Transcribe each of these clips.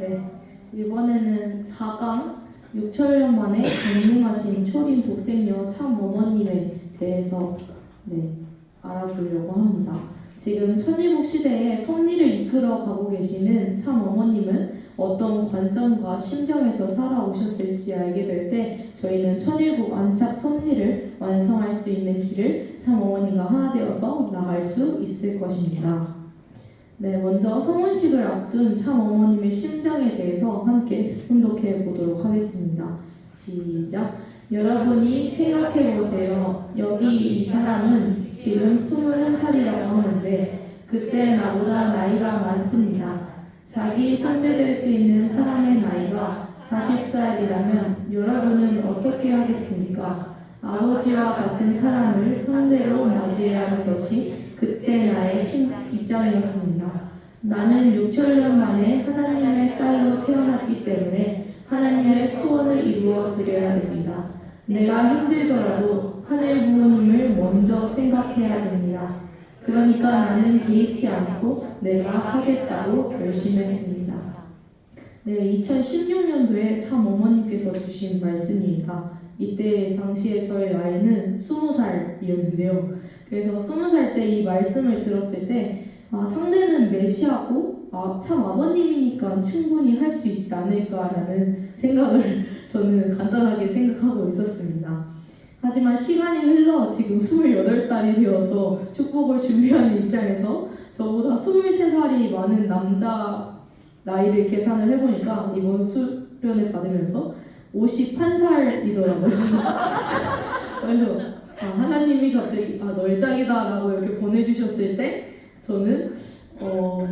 네, 이번에는 4강 6천년 만에 강림하신 초림 독생녀 참 어머님에 대해서 네, 알아보려고 합니다. 지금 천일국 시대에 섭리를 이끌어 가고 계시는 참 어머님은 어떤 관점과 심정에서 살아오셨을지 알게 될 때 저희는 천일국 안착 섭리를 완성할 수 있는 길을 참 어머니가 하나 되어서 나갈 수 있을 것입니다. 네, 먼저 성혼식을 앞둔 참 어머님의 심정에 대해서 함께 혼독해 보도록 하겠습니다. 시작. 여러분이 생각해 보세요. 여기 이 사람은 지금 21살이라고 하는데 그때 나보다 나이가 많습니다. 자기 상대될 수 있는 사람의 나이가 40살이라면 여러분은 어떻게 하겠습니까? 아버지와 같은 사람을 상대로 맞이해야 하는 것이 그때 나의 신 입장이었습니다. 나는 6천년 만에 하나님의 딸로 태어났기 때문에 하나님의 소원을 이루어 드려야 됩니다. 내가 힘들더라도 하늘 부모님을 먼저 생각해야 됩니다. 그러니까 나는 개의치 않고 내가 하겠다고 결심했습니다. 네, 2016년도에 참 어머님께서 주신 말씀입니다. 이때 당시에 저의 나이는 20살이었는데요. 그래서 20살 때 이 말씀을 들었을 때 아, 상대는 메시아고 아, 참 아버님이니까 충분히 할 수 있지 않을까라는 생각을 저는 간단하게 생각하고 있었습니다. 하지만 시간이 흘러 지금 28살이 되어서 축복을 준비하는 입장에서 저보다 23살이 많은 남자 나이를 계산을 해보니까 이번 수련을 받으면서 51살이더라고요. 그래서 아, 하나님이 갑자기 아, 널 짝이다라고 이렇게 보내주셨을 때 저는 어,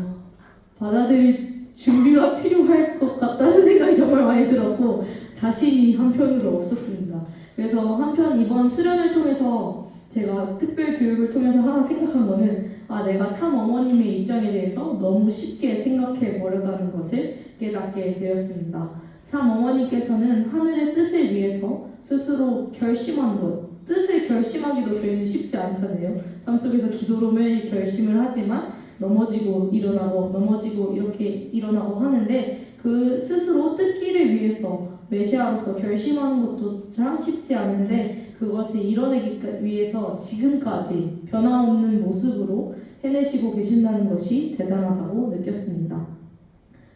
받아들일 준비가 필요할 것 같다는 생각이 정말 많이 들었고 자신이 한편으로 없었습니다. 그래서 한편 이번 수련을 통해서 제가 특별 교육을 통해서 하나 생각한 거는 아 내가 참 어머님의 입장에 대해서 너무 쉽게 생각해 버렸다는 것을 깨닫게 되었습니다. 참 어머님께서는 하늘의 뜻을 위해서 스스로 결심한 것 뜻을 결심하기도 저희는 쉽지 않잖아요. 삶 속에서 기도로 매일 결심을 하지만 넘어지고 일어나고 넘어지고 이렇게 일어나고 하는데 그 스스로 뜯기를 위해서 메시아로서 결심하는 것도 참 쉽지 않은데 그것을 이뤄내기 위해서 지금까지 변함없는 모습으로 해내시고 계신다는 것이 대단하다고 느꼈습니다.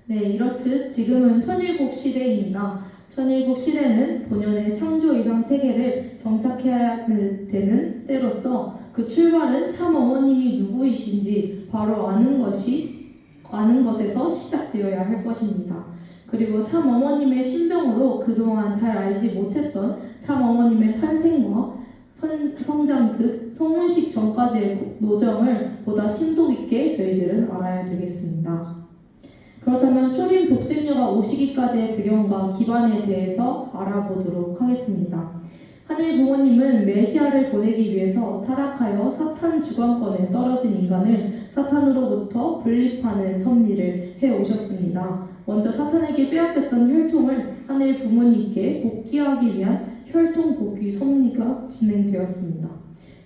네, 이렇듯 지금은 천일국 시대입니다. 천일국 시대는 본연의 창조 이상 세계를 정착해야 되는 때로서 그 출발은 참 어머님이 누구이신지 바로 아는 것이 아는 것에서 시작되어야 할 것입니다. 그리고 참 어머님의 심정으로 그동안 잘 알지 못했던 참 어머님의 탄생과 선, 성장 등 성문식 전까지의 노정을 보다 심도 있게 저희들은 알아야 되겠습니다. 그렇다면 초림 독생녀가 오시기까지의 배경과 기반에 대해서 알아보도록 하겠습니다. 하늘 부모님은 메시아를 보내기 위해서 타락하여 사탄 주관권에 떨어진 인간을 사탄으로부터 분립하는 섭리를 해 오셨습니다. 먼저 사탄에게 빼앗겼던 혈통을 하늘 부모님께 복귀하기 위한 혈통 복귀 섭리가 진행되었습니다.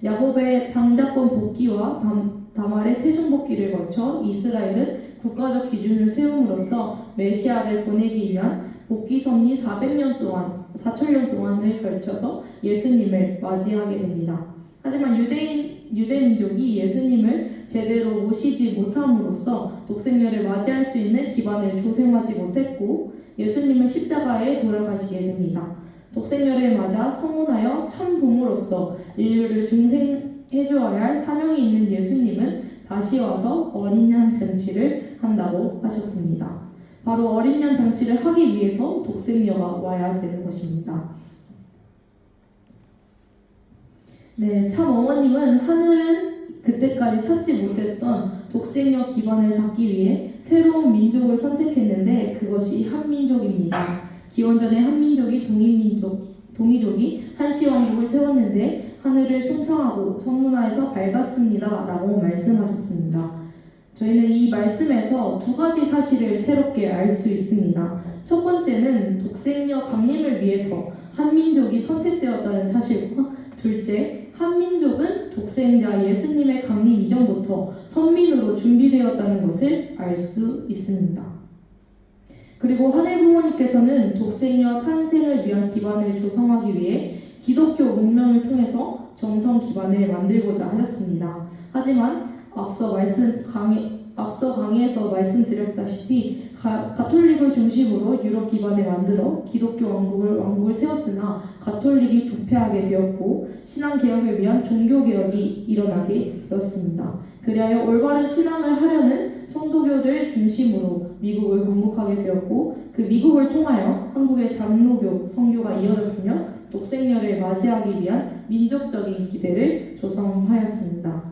야곱의 장자권 복귀와 담, 다말의 태중 복귀를 거쳐 이스라엘은 국가적 기준을 세움으로써 메시아를 보내기 위한 복귀 섭리 400년 동안 4천년 동안을 걸쳐서 예수님을 맞이하게 됩니다. 하지만 유대인 유대 민족이 예수님을 제대로 모시지 못함으로써 독생녀를 맞이할 수 있는 기반을 조성하지 못했고 예수님은 십자가에 돌아가시게 됩니다. 독생녀를 맞아 성혼하여 참 부모로서 인류를 중생해 주어야 할 사명이 있는 예수님은 다시 와서 어린 양 잔치를 한다고 하셨습니다. 바로 어린 양 잔치를 하기 위해서 독생녀가 와야 되는 것입니다. 네, 참 어머님은 하늘은 그때까지 찾지 못했던 독생녀 기반을 닫기 위해 새로운 민족을 선택했는데 그것이 한민족입니다. 기원전에 한민족이 동이민족, 동이족이 한시왕국을 세웠는데 하늘을 숭상하고 성문화에서 밝았습니다 라고 말씀하셨습니다. 저희는 이 말씀에서 두 가지 사실을 새롭게 알 수 있습니다. 첫 번째는 독생녀 감림을 위해서 한민족이 선택되었다는 사실과 둘째 한민족은 독생자 예수님의 강림 이전부터 선민으로 준비되었다는 것을 알 수 있습니다. 그리고 하늘 부모님께서는 독생녀 탄생을 위한 기반을 조성하기 위해 기독교 문명을 통해서 정성 기반을 만들고자 하셨습니다. 하지만 앞서 말씀 강의 앞서 강의에서 말씀드렸다시피 가, 가톨릭을 중심으로 유럽 기반을 만들어 기독교 왕국을 왕국을 세웠으나 가톨릭이 부패하게 되었고 신앙 개혁을 위한 종교 개혁이 일어나게 되었습니다. 그리하여 올바른 신앙을 하려는 청도교들 중심으로 미국을 건국하게 되었고 그 미국을 통하여 한국의 장로교 성교가 이어졌으며 독생녀를 맞이하기 위한 민족적인 기대를 조성하였습니다.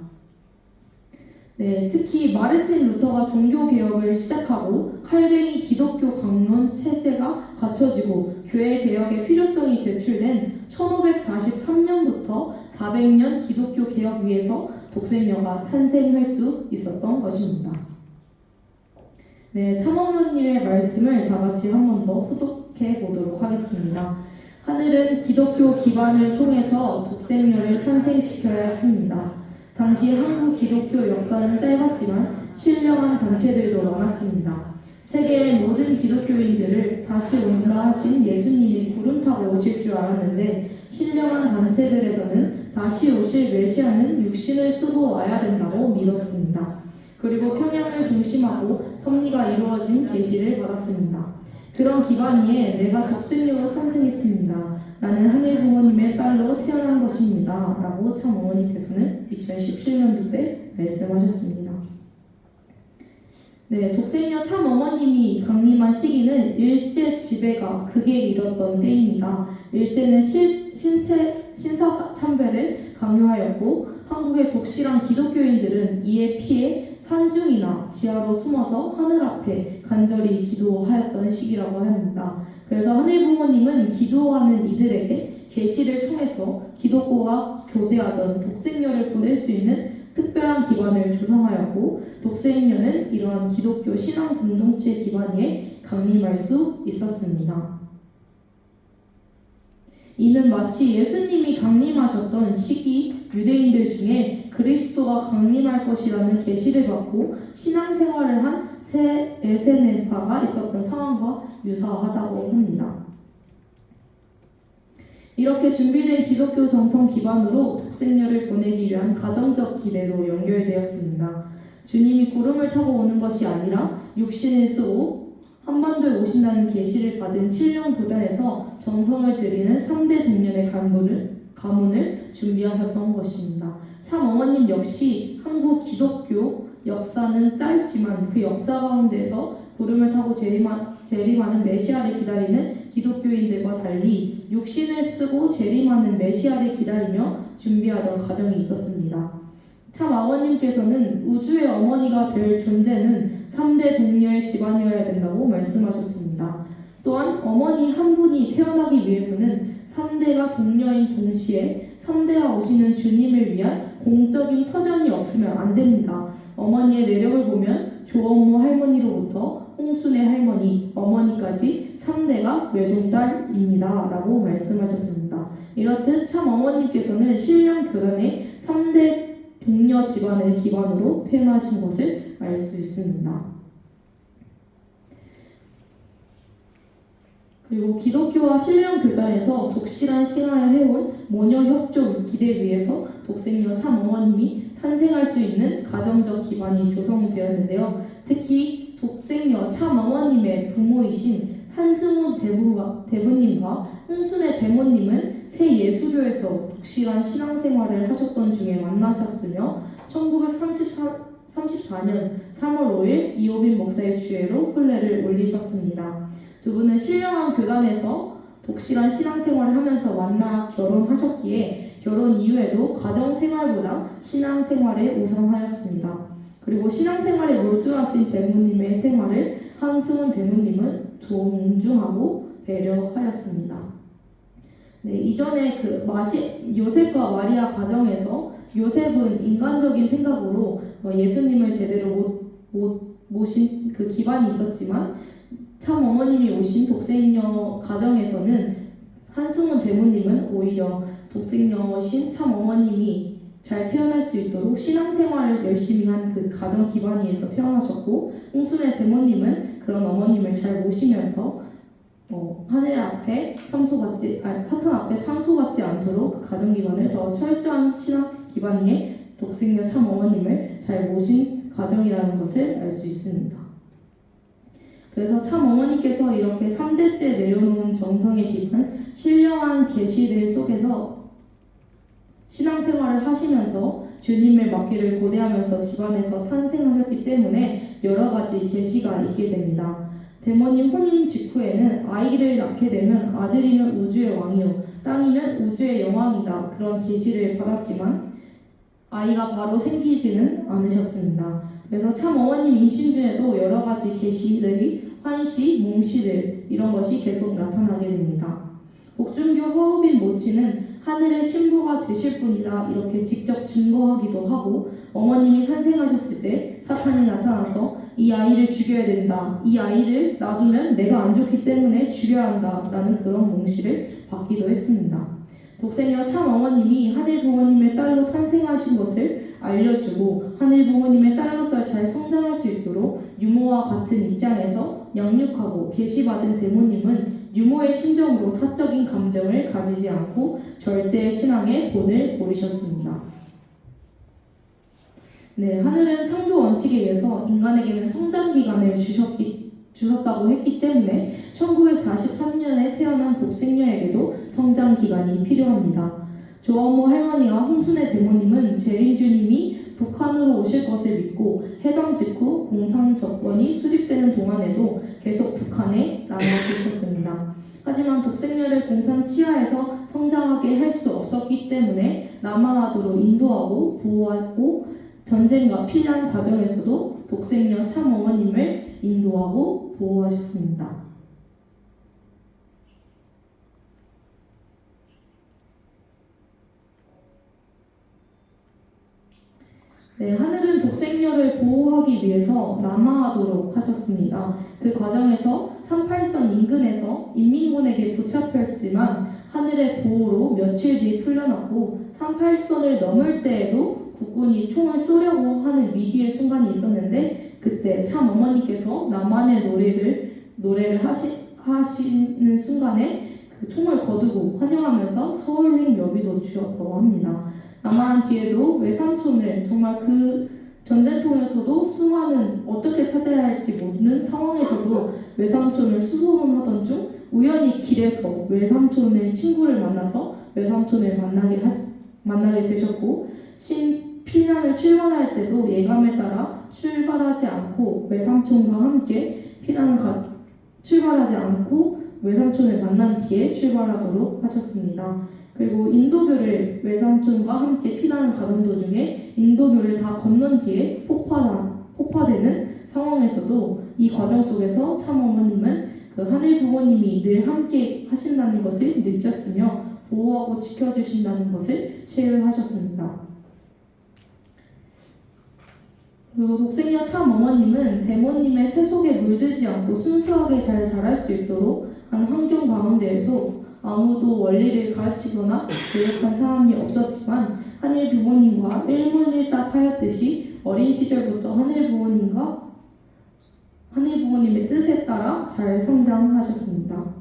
네, 특히 마르틴 루터가 종교 개혁을 시작하고 칼뱅이 기독교 강론 체제가 갖춰지고 교회 개혁의 필요성이 제출된 1543년부터 400년 기독교 개혁 위에서 독생녀가 탄생할 수 있었던 것입니다. 네, 참어머님의 말씀을 다 같이 한 번 더 후독해 보도록 하겠습니다. 하늘은 기독교 기반을 통해서 독생녀를 탄생시켜야 했습니다. 당시 한국 기독교 역사는 짧았지만 신령한 단체들도 많았습니다. 세계의 모든 기독교인들을 다시 온다 하신 예수님이 구름 타고 오실 줄 알았는데 신령한 단체들에서는 다시 오실 메시아는 육신을 쓰고 와야 된다고 믿었습니다. 그리고 평양을 중심하고 섭리가 이루어진 계시를 받았습니다. 그런 기반 위에 내가 독생녀로 탄생했습니다. 나는 하늘 부모님의 딸로 태어난 것입니다. 라고 참 어머니께서는 2017년도 때 말씀하셨습니다. 네, 독생녀 참 어머님이 강림한 시기는 일제 지배가 극에 이뤘던 때입니다. 일제는 실, 신체 신사 참배를 강요하였고 한국의 독실한 기독교인들은 이에 피해 산중이나 지하로 숨어서 하늘 앞에 간절히 기도하였던 시기라고 합니다. 그래서 하늘 부모님은 기도하는 이들에게 계시를 통해서 기독교가 교대하던 독생녀를 보낼 수 있는 특별한 기관을 조성하였고 독생녀는 이러한 기독교 신앙 공동체 기관 위에 강림할 수 있었습니다. 이는 마치 예수님이 강림하셨던 시기 유대인들 중에 그리스도가 강림할 것이라는 계시를 받고 신앙생활을 한새 에세네파가 있었던 상황과 유사하다고 합니다. 이렇게 준비된 기독교 정성 기반으로 독생녀를 보내기 위한 가정적 기대로 연결되었습니다. 주님이 구름을 타고 오는 것이 아니라 쓰고 한반도에 오신다는 계시를 받은 7년 교단에서 정성을 들이는 3대 동년의 가문을, 가문을 준비하셨던 것입니다. 참 어머님 역시 한국 기독교 역사는 짧지만 그 역사 가운데서 구름을 타고 재림하, 재림하는 메시아를 기다리는 기독교인들과 달리 육신을 쓰고 재림하는 메시아를 기다리며 준비하던 과정이 있었습니다. 참 아버님께서는 우주의 어머니가 될 존재는 3대 동료의 집안이어야 된다고 말씀하셨습니다. 또한 어머니 한 분이 태어나기 위해서는 3대가 동료인 동시에 3대가 오시는 주님을 위한 공적인 터전이 없으면 안 됩니다. 어머니의 내력을 보면 조엄무 할머니로부터 홍순의 할머니, 어머니까지 3대가 외동딸입니다. 라고 말씀하셨습니다. 이렇듯 참 어머님께서는 신령 교단의 3대 동료 집안을 기반으로 태어나신 것을 알 수 있습니다. 그리고 기독교와 신령 교단에서 독실한 신앙을 해온 모녀 협조 기대 위에서 독생녀 참 어머님이 탄생할 수 있는 가정적 기반이 조성되었는데요. 특히 독생녀 참 어머님의 부모이신 한승훈 대부가, 대부님과 홍순의 대모님은 새 예수교에서 독실한 신앙생활을 하셨던 중에 만나셨으며 1934년 3월 5일 이호빈 목사의 주례로 혼례를 올리셨습니다. 두 분은 신령한 교단에서 독실한 신앙생활을 하면서 만나 결혼하셨기에 결혼 이후에도 가정 생활보다 신앙 생활에 우선하였습니다. 그리고 신앙 생활에 몰두하신 제모님의 생활을 한승훈 대모님은 존중하고 배려하였습니다. 네, 이전에 그 마시 요셉과 마리아 가정에서 요셉은 인간적인 생각으로 어, 예수님을 제대로 못, 못 모신 그 기반이 있었지만 참 어머님이 오신 독생녀 가정에서는 한승훈 대모님은 오히려 독생녀신 참 어머님이 잘 태어날 수 있도록 신앙생활을 열심히 한 그 가정 기반 위에서 태어나셨고 홍순의 대모님은 그런 어머님을 잘 모시면서 어, 하늘 앞에 참소받지 아니 사탄 앞에 참소받지 않도록 그 가정 기반을 더 철저한 신앙 기반 위에 독생녀 참 어머님을 잘 모신 가정이라는 것을 알 수 있습니다. 그래서 참 어머니께서 이렇게 3대째 내려놓은 정성의 기반 신령한 계시들 속에서 신앙생활을 하시면서 주님을 맡기를 고대하면서 집안에서 탄생하셨기 때문에 여러 가지 계시가 있게 됩니다. 대모님 혼인 직후에는 아이를 낳게 되면 아들이면 우주의 왕이요 땅이면 우주의 여왕이다 그런 계시를 받았지만 아이가 바로 생기지는 않으셨습니다. 그래서 참 어머님 임신 중에도 여러 가지 계시들이 환시, 몽시들 이런 것이 계속 나타나게 됩니다. 복중교 허우빈 모치는 하늘의 신부가 되실 분이다 이렇게 직접 증거하기도 하고 어머님이 탄생하셨을 때 사탄이 나타나서 이 아이를 죽여야 된다. 이 아이를 놔두면 내가 안 좋기 때문에 죽여야 한다 라는 그런 몽시를 받기도 했습니다. 독생녀 참 어머님이 하늘 부모님의 딸로 탄생하신 것을 알려주고 하늘 부모님의 딸로서 잘 성장할 수 있도록 유모와 같은 입장에서 양육하고 계시받은 대모님은 유모의 심정으로 사적인 감정을 가지지 않고 절대 신앙의 본을 모르셨습니다. 네, 하늘은 창조 원칙에 의해서 인간에게는 성장 기간을 주셨기, 주셨다고 했기 때문에 1943년에 태어난 독생녀에게도 성장 기간이 필요합니다. 조어모 할머니와 홍순의 대모님은 재림주님이 북한으로 오실 것을 믿고 해방 직후 공산 정권이 수립되는 동안에도 계속 북한에 남아 계셨습니다. 하지만 독생녀를 공산 치하에서 성장하게 할 수 없었기 때문에 남아하도록 인도하고 보호하고 전쟁과 피난 과정에서도 독생녀 참 어머님을 인도하고 보호하셨습니다. 네, 하늘은 독생녀를 보호하기 위해서 남하하도록 하셨습니다. 그 과정에서 38선 인근에서 인민군에게 붙잡혔지만 하늘의 보호로 며칠 뒤에 풀려났고 38선을 넘을 때에도 국군이 총을 쏘려고 하는 위기의 순간이 있었는데 그때 참 어머니께서 나만의 노래를 노래를 하시, 하시는 순간에 그 총을 거두고 환영하면서 서울행 여비도 주었다고 합니다. 남한 뒤에도 외삼촌을 정말 그 전쟁통에서도 수많은 어떻게 찾아야 할지 모르는 상황에서도 외삼촌을 수소문하던 중 우연히 길에서 외삼촌의 친구를 만나서 외삼촌을 만나게 하, 만나게 되셨고 신 피난을 출발할 때도 예감에 따라 출발하지 않고 외삼촌과 함께 피난을 가, 출발하지 않고 외삼촌을 만난 뒤에 출발하도록 하셨습니다. 그리고 인도교를 외삼촌과 함께 피난을 가는 도중에 인도교를 다 건넌 뒤에 폭파나, 폭파되는 상황에서도 이 과정 속에서 참 어머님은 그 하늘 부모님이 늘 함께 하신다는 것을 느꼈으며 보호하고 지켜주신다는 것을 체험하셨습니다. 그리고 독생녀 참 어머님은 대모님의 세속에 물들지 않고 순수하게 잘 자랄 수 있도록 한 환경 가운데에서 아무도 원리를 가르치거나 교육한 사람이 없었지만 하늘 부모님과 일문일답하였듯이 어린 시절부터 하늘 부모님과 하늘 부모님의 뜻에 따라 잘 성장하셨습니다.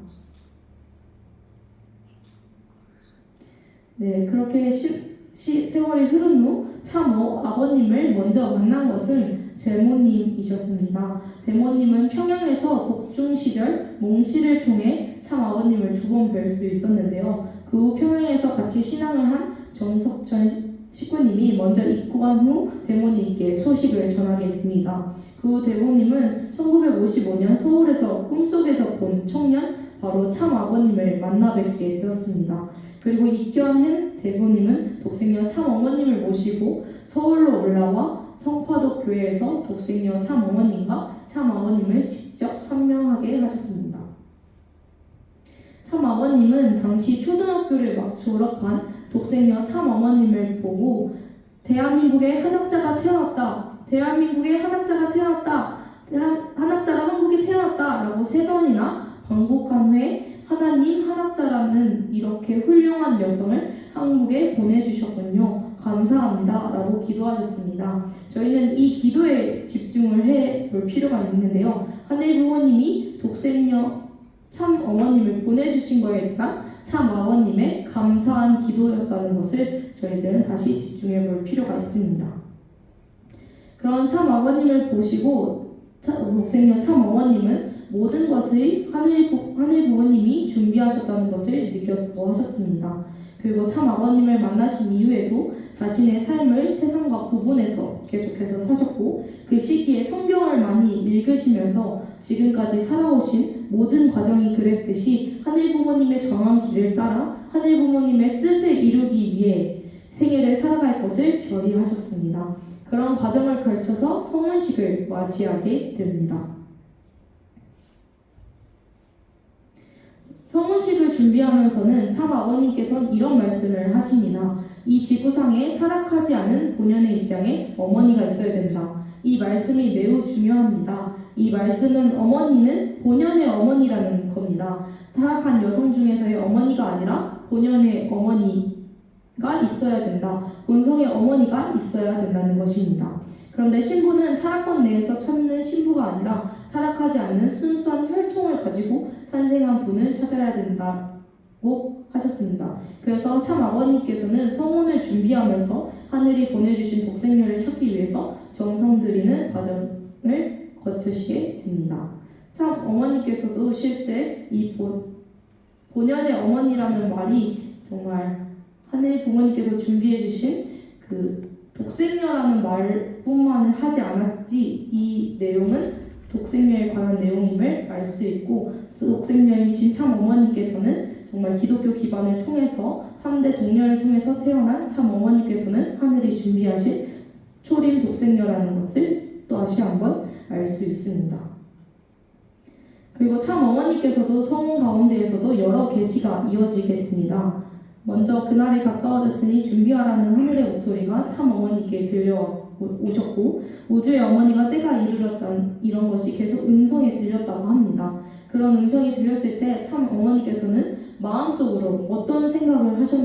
네, 그렇게 시, 시, 세월이 흐른 후참 아버님을 먼저 만난 것은 제모님이셨습니다. 대모님은 평양에서 복중 시절 몽씨를 통해 참 아버님을 두 번 뵐 수 있었는데요. 그 후 평양에서 같이 신앙을 한 정석천 식구님이 먼저 입고한 후 대모님께 소식을 전하게 됩니다. 그 후 대모님은 1955년 서울에서 꿈속에서 본 청년 바로 참 아버님을 만나 뵙게 되었습니다. 그리고 입견한 대모님은 독생녀 참 어머님을 모시고 서울로 올라와 성파도 교회에서 독생녀 참 어머님과 참 아버님을 직접 선명하게 하셨습니다. 참 아버님은 당시 초등학교를 막 졸업한 독생녀 참 어머님을 보고 대한민국에 한학자가 태어났다. 대한민국에 한학자가 태어났다. 한- 한학자가 한국에 태어났다라고 세 번이나 반복한 후에 하나님 한학자라는 이렇게 훌륭한 여성을 한국에 보내주셨군요. 감사합니다. 라고 기도하셨습니다. 저희는 이 기도에 집중을 해 볼 필요가 있는데요. 하늘 부모님이 독생녀 참 어머님을 보내주신 거에 대한 참 아버님의 감사한 기도였다는 것을 저희들은 다시 집중해 볼 필요가 있습니다. 그런 참 아버님을 보시고 차- 독생녀 참 어머님은 모든 것을 하늘, 부, 하늘 부모님이 준비하셨다는 것을 느꼈다고 하셨습니다. 그리고 참 아버님을 만나신 이후에도 자신의 삶을 세상과 구분해서 계속해서 사셨고 그 시기에 성경을 많이 읽으시면서 지금까지 살아오신 모든 과정이 그랬듯이 하늘 부모님의 정한 길을 따라 하늘 부모님의 뜻을 이루기 위해 생애를 살아갈 것을 결의하셨습니다. 그런 과정을 걸쳐서 성혼식을 맞이하게 됩니다. 성혼식을 준비하면서는 참 아버님께서 이런 말씀을 하십니다. 이 지구상에 타락하지 않은 본연의 입장에 어머니가 있어야 된다. 이 말씀이 매우 중요합니다. 이 말씀은 어머니는 본연의 어머니라는 겁니다. 타락한 여성 중에서의 어머니가 아니라 본연의 어머니가 있어야 된다. 본성의 어머니가 있어야 된다는 것입니다. 그런데 신부는 타락권 내에서 찾는 신부가 아니라 타락하지 않는 순수한 혈통을 가지고 탄생한 분을 찾아야 된다고 하셨습니다. 그래서 참 아버님께서는 성혼을 준비하면서 하늘이 보내주신 독생녀를 찾기 위해서 정성 들이는 과정을 거치시게 됩니다. 참 어머니께서도 실제 이 본, 본연의 어머니라는 말이 정말 하늘 부모님께서 준비해 주신 그 독생녀라는 말뿐만 하지 않았지 이 내용은 독생녀에 관한 내용임을 알 수 있고 독생녀이신 참 어머니께서는 정말 기독교 기반을 통해서 3대 동녀를 통해서 태어난 참 어머니께서는 하늘이 준비하신 초림 독생녀라는 것을 또 다시 한번 알 수 있습니다. 그리고 참 어머니께서도 성원 가운데에서도 여러 계시가 이어지게 됩니다. 먼저 그날이 가까워졌으니 준비하라는 하늘의 목소리가 참 어머니께 들려 오셨고 우주의 어머니가 때가 이르렀던 이런 것이 계속 음성에 들렸다고 합니다. 그런 음성이 들렸을 때 참 어머니께서는 마음속으로 어떤 생각을 하셨,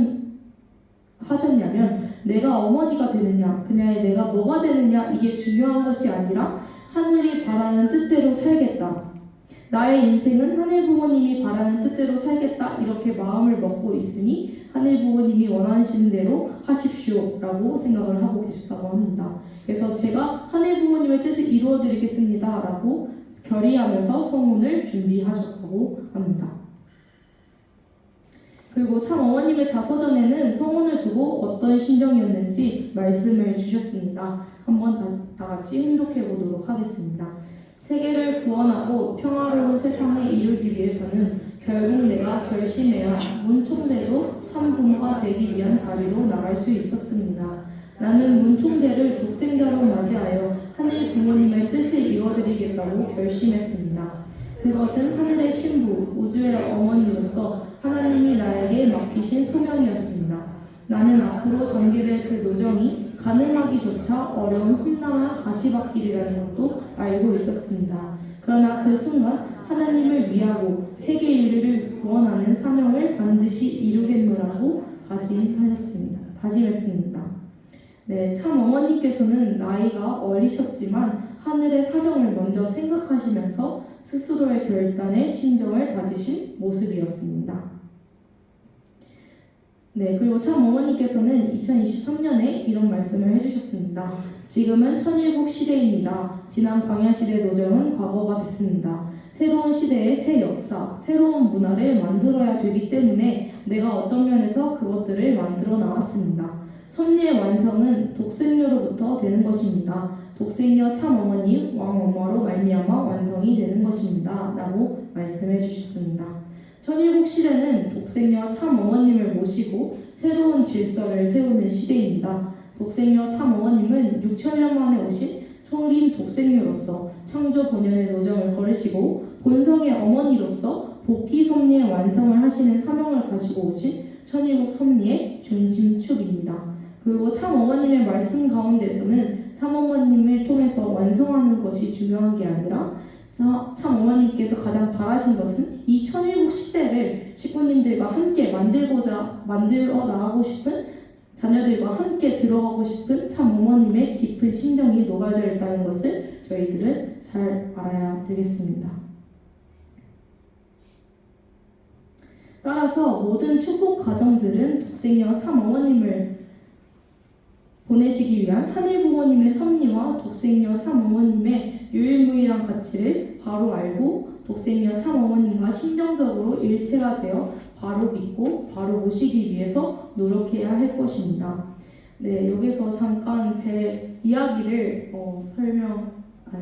하셨냐면 내가 어머니가 되느냐 그냥 내가 뭐가 되느냐 이게 중요한 것이 아니라 하늘이 바라는 뜻대로 살겠다. 나의 인생은 하늘 부모님이 바라는 뜻대로 살겠다 이렇게 마음을 먹고 있으니 하늘 부모님이 원하시는 대로 하십시오라고 생각을 하고 계셨다고 합니다. 그래서 제가 하늘 부모님의 뜻을 이루어 드리겠습니다라고 결의하면서 성혼을 준비하셨다고 합니다. 그리고 참 어머님의 자서전에는 성혼을 두고 어떤 심정이었는지 말씀을 주셨습니다. 한번 다, 다 같이 행독해 보도록 하겠습니다. 세계를 구원하고 평화로운 세상을 이루기 위해서는 결국 내가 결심해야 문총대도 참 부모가 되기 위한 자리로 나갈 수 있었습니다. 나는 문총대를 독생자로 맞이하여 하늘 부모님의 뜻을 이루어드리겠다고 결심했습니다. 그것은 하늘의 신부, 우주의 어머니로서 하나님이 나에게 맡기신 소명이었습니다. 나는 앞으로 전개될 그 노정이 가능하기조차 어려운 험난한 가시밭길이라는 것도 알고 있었습니다. 그러나 그 순간 하나님을 위하고 세계 인류를 구원하는 사명을 반드시 이루겠노라고 다짐하셨습니다. 다짐했습니다. 네, 참 어머니께서는 나이가 어리셨지만 하늘의 사정을 먼저 생각하시면서 스스로의 결단에 신정을 다지신 모습이었습니다. 네, 그리고 참 어머니께서는 2023년에 이런 말씀을 해주셨습니다. 지금은 천일국 시대입니다. 지난 광야 시대 노정은 과거가 됐습니다. 새로운 시대의 새 역사, 새로운 문화를 만들어야 되기 때문에 내가 어떤 면에서 그것들을 만들어 나왔습니다. 섭리의 완성은 독생녀로부터 되는 것입니다. 독생녀 참 어머니 왕엄마로 말미암아 완성이 되는 것입니다. 라고 말씀해 주셨습니다. 천일국 시대는 독생녀 참 어머님을 모시고 새로운 질서를 세우는 시대입니다. 독생녀 참 어머님은 6천년 만에 오신 초림 독생녀로서 창조 본연의 노정을 걸으시고 본성의 어머니로서 복귀 섭리의 완성을 하시는 사명을 가지고 오신 천일국 섭리의 중심축입니다. 그리고 참 어머님의 말씀 가운데서는 참 어머님을 통해서 완성하는 것이 중요한 게 아니라 자, 참 어머님께서 가장 바라신 것은 이 천일국 시대를 식구님들과 함께 만들고자 만들어 나가고 싶은 자녀들과 함께 들어가고 싶은 참 어머님의 깊은 심정이 녹아져 있다는 것을 저희들은 잘 알아야 되겠습니다. 따라서 모든 축복 가정들은 독생녀 참 어머님을 보내시기 위한 하늘 부모님의 섭리와 독생녀 참 어머님의 유일무이한 가치를 바로 알고 독생녀 참 어머님과 심정적으로 일체가 되어 바로 믿고 바로 모시기 위해서 노력해야 할 것입니다. 네, 여기서 잠깐 제 이야기를 어, 설명 아,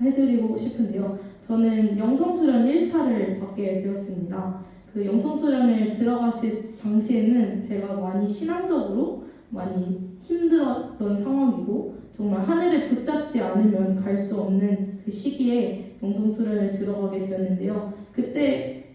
해드리고 싶은데요. 저는 영성수련 1차를 받게 되었습니다. 그 영성수련을 들어가실 당시에는 제가 많이 신앙적으로 많이 힘들었던 상황이고 정말 하늘을 붙잡지 않으면 갈 수 없는 그 시기에 영성수련을 들어가게 되었는데요. 그때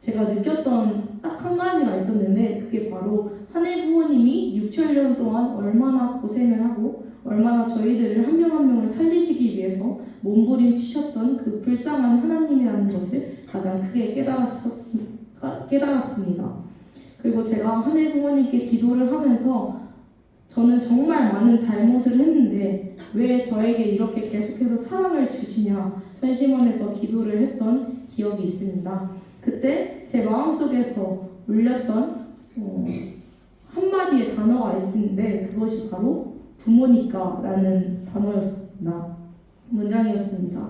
제가 느꼈던 딱 한 가지가 있었는데 그게 바로 하늘 부모님이 6천년 동안 얼마나 고생을 하고 얼마나 저희들을 한 명 한 명을 살리시기 위해서 몸부림치셨던 그 불쌍한 하나님이라는 것을 가장 크게 깨달았었, 깨달았습니다. 그리고 제가 하늘 부모님께 기도를 하면서 저는 정말 많은 잘못을 했는데 왜 저에게 이렇게 계속해서 사랑을 주시냐 천심원에서 기도를 했던 기억이 있습니다. 그때 제 마음속에서 울렸던 어, 한마디의 단어가 있는데 그것이 바로 부모니까 라는 단어였습니다. 문장이었습니다.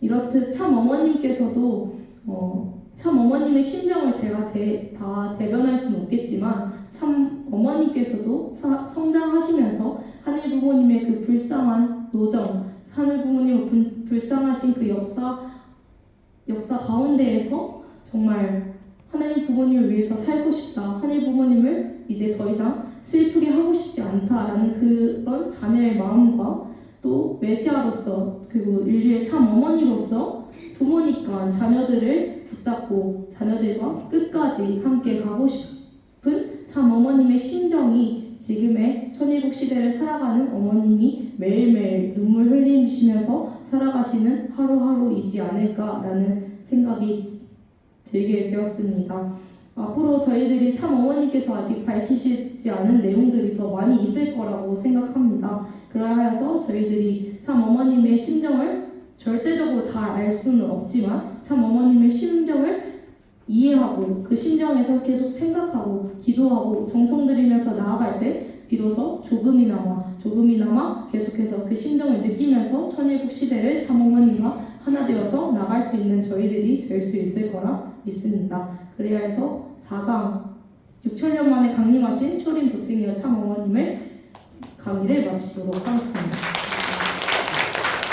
이렇듯 참 어머님께서도 어, 참 어머님의 심정을 제가 대, 다 대변할 수는 없겠지만 참 어머님께서도 사- 성장하시면서 하늘 부모님의 그 불쌍한 노정, 하늘 부모님의 분- 불쌍하신 그 역사 역사 가운데에서 정말 하나님 부모님을 위해서 살고 싶다. 하늘 부모님을 이제 더 이상 슬프게 하고 싶지 않다라는 그런 자녀의 마음과 또 메시아로서 그리고 인류의 참 어머니로서 부모니까 자녀들을 붙잡고 자녀들과 끝까지 함께 가고 싶은 참 어머님의 심정이 지금의 천일국 시대를 살아가는 어머님이 매일매일 눈물 흘리시면서 살아가시는 하루하루이지 않을까라는 생각이 들게 되었습니다. 앞으로 저희들이 참 어머님께서 아직 밝히시지 않은 내용들이 더 많이 있을 거라고 생각합니다. 그러하여서 저희들이 참 어머님의 심정을 절대적으로 다 알 수는 없지만 참 어머님의 심정을 이해하고 그 심정에서 계속 생각하고 기도하고 정성 들이면서 나아갈 때 비로소 조금이나마 조금이나마 계속해서 그 심정을 느끼면서 천일국 시대를 참 어머님과 하나 되어서 나갈 수 있는 저희들이 될 수 있을 거라 믿습니다. 그래야 해서 4강 6천년 만에 강림하신 초림 독생녀 참 어머님을 강의를 마치도록 하겠습니다.